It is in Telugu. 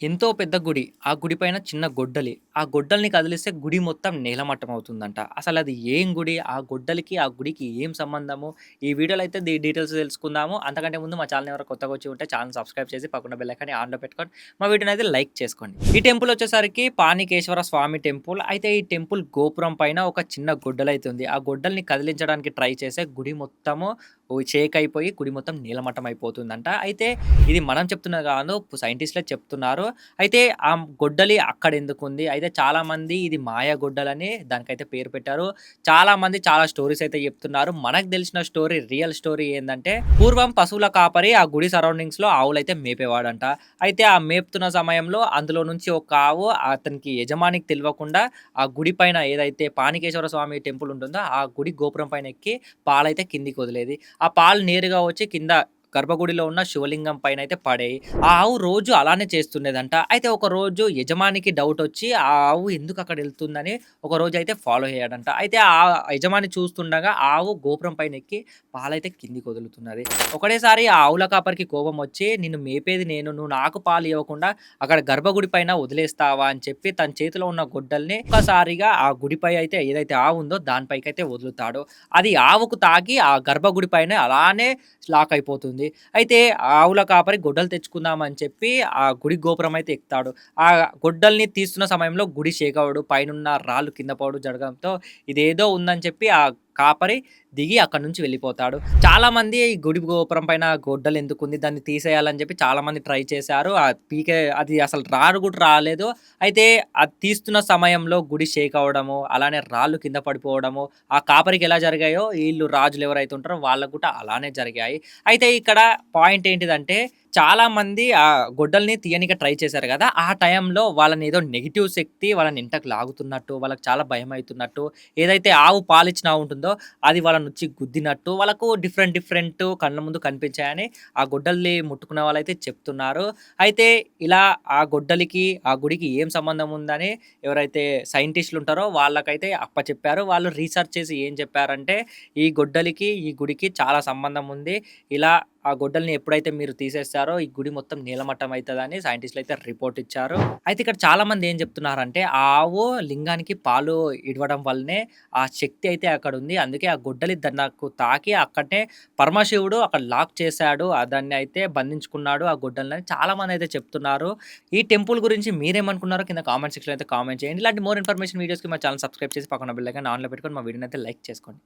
ఎంతో పెద్ద గుడి. ఆ గుడి పైన చిన్న గొడ్డలి. ఆ గొడ్డలిని కదిలిస్తే గుడి మొత్తం నేలమట్టం అవుతుందంట. అసలు అది ఏం గుడి? ఆ గొడ్డలికి, ఆ గుడికి ఏం సంబంధము? ఈ వీడియోలో అయితే దీ డీటెయిల్స్ తెలుసుకుందాము. అంతకంటే ముందు మా ఛానల్ ఎవరైనా కొత్తగా వచ్చి ఉంటే ఛానల్ సబ్స్క్రైబ్ చేసి పక్కన బెల్లకని ఆన్‌లో పెట్టుకోండి మా వీడియోని అయితే లైక్ చేసుకోండి. ఈ టెంపుల్ వచ్చేసరికి పానికేశ్వర స్వామి టెంపుల్. అయితే ఈ టెంపుల్ గోపురం పైన ఒక చిన్న గొడ్డలైతే ఉంది. ఆ గొడ్డల్ని కదిలించడానికి ట్రై చేస్తే గుడి మొత్తము ఓ షేక్ అయిపోయి గుడి మొత్తం నీలమట్టం అయిపోతుందంట. అయితే ఇది మనం చెప్తున్నా కాదు సైంటిస్ట్‌లే చెప్తున్నారు. అయితే ఆ గొడ్డలి అక్కడ ఎందుకుంది అయితే చాలామంది ఇది మాయ గొడ్డలని దానికైతే పేరు పెట్టారు. చాలామంది చాలా స్టోరీస్ అయితే చెప్తున్నారు. మనకు తెలిసిన స్టోరీ రియల్ స్టోరీ ఏంటంటే పూర్వం పశువుల కాపరి ఆ గుడి సరౌండింగ్స్‌లో ఆవులైతే మేపేవాడంట. అయితే ఆ మేపుతున్న సమయంలో అందులో నుంచి ఒక ఆవు అతనికి యజమానికి తెలియకుండా ఆ గుడి పైన ఏదైతే పానికేశ్వర స్వామి టెంపుల్ ఉంటుందో ఆ గుడి గోపురం పైన ఎక్కి పాలైతే కిందికి వదిలేది. ఆ పాలు నేరుగా వచ్చి కింద గర్భగుడిలో ఉన్న శివలింగం పైన అయితే పడేయి. ఆ ఆవు రోజు అలానే చేస్తుండేదంట. అయితే ఒకరోజు యజమానికి డౌట్ వచ్చి ఆ ఆవు ఎందుకు అక్కడ ఎళ్తుందని ఒకరోజు అయితే ఫాలో అయ్యాడంట. అయితే ఆ యజమాని చూస్తుండగా ఆవు గోపురం పైన ఎక్కి పాలైతే కిందికి వదులుతున్నది. ఒకటేసారి ఆ ఆవుల కాపరికి కోపం వచ్చి నిన్ను మేపేది నేను. నువ్వు నాకు పాలు ఇవ్వకుండా అక్కడ గర్భగుడి పైన వదిలేస్తావా అని చెప్పి తన చేతిలో ఉన్న గొడ్డల్ని ఒక్కసారిగా ఆ గుడిపై అయితే ఏదైతే ఆవు ఉందో దానిపైకైతే వదులుతాడు. అది ఆవుకు తాకి ఆ గర్భగుడి పైన అలానే లాక్ అయిపోతుంది. అయితే ఆవుల కాపరి గొడ్డలు తెచ్చుకుందామని చెప్పి ఆ గుడి గోపురం అయితే ఎక్కుతాడు. ఆ గొడ్డల్ని తీస్తున్న సమయంలో గుడి షేక్ అవడు పైనున్న రాళ్ళు కింద పోవడం జరగడంతో ఇదేదో ఉందని చెప్పి ఆ కాపరి దిగి అక్కడి నుంచి వెళ్ళిపోతాడు. చాలామంది ఈ గుడి గోపురం పైన గొడ్డలు ఎందుకుంది? దాన్ని తీసేయాలని చెప్పి చాలామంది ట్రై చేశారు. ఆ పీకే అది అసలు రారు కూడా రాలేదు. అయితే అది తీస్తున్న సమయంలో గుడి షేక్ అవడము అలానే రాళ్ళు కింద పడిపోవడము, ఆ కాపరికి ఎలా జరిగాయో వీళ్ళు రాజులు ఎవరైతే ఉంటారో వాళ్ళకి కూడా అలానే జరిగాయి. అయితే ఇక్కడ పాయింట్ ఏంటిదంటే చాలామంది ఆ గొడ్డల్ని తీయనిక ట్రై చేశారు కదా ఆ టైంలో వాళ్ళని ఏదో నెగిటివ్ శక్తి వాళ్ళని ఇంటకు లాగుతున్నట్టు, వాళ్ళకి చాలా భయం అవుతున్నట్టు ఏదైతే ఆవు పాలిచ్చిన ఉంటుందో అది వాళ్ళనొచ్చి గుద్దినట్టు వాళ్ళకు డిఫరెంట్ డిఫరెంట్ కళ్ళ ముందు కనిపించాయని ఆ గొడ్డల్ని ముట్టుకున్న వాళ్ళైతే చెప్తున్నారు. అయితే ఇలా ఆ గొడ్డలికి, ఆ గుడికి ఏం సంబంధం ఉందని ఎవరైతే సైంటిస్ట్‌లు ఉంటారో వాళ్ళకైతే అప్పచెప్పారు. వాళ్ళు రీసెర్చ్ చేసి ఏం చెప్పారంటే ఈ గొడ్డలికి, ఈ గుడికి చాలా సంబంధం ఉంది. ఇలా ఆ గొడ్డల్ని ఎప్పుడైతే మీరు తీసేస్తారో ఈ గుడి మొత్తం నీలమట్టం అవుతుందని సైంటిస్టులు అయితే రిపోర్ట్ ఇచ్చారు. అయితే ఇక్కడ చాలామంది ఏం చెప్తున్నారంటే ఆవు లింగానికి పాలు ఇడవడం వల్లనే ఆ శక్తి అయితే అక్కడ ఉంది అందుకే ఆ గొడ్డలి నాకు తాకి అక్కడనే పరమశివుడు అక్కడ లాక్ చేశాడు. దాన్ని అయితే బంధించుకున్నాడు ఆ గొడ్డలిని చాలామంది అయితే చెప్తున్నారు. ఈ టెంపుల్ గురించి మీరేమనుకున్నారో కింద కామెంట్ సెక్షన్ అయితే కామెంట్ చేయండి. ఇలాంటి మోర్ ఇన్ఫర్మేషన్ వీడియోస్‌కి మా ఛానల్ సబ్స్క్రైబ్ చేసి పక్కన బిల్లగా నాన్లో ఆన్‌లో పెట్టుకొని మా వీడియోని అయితే లైక్ చేసుకోండి.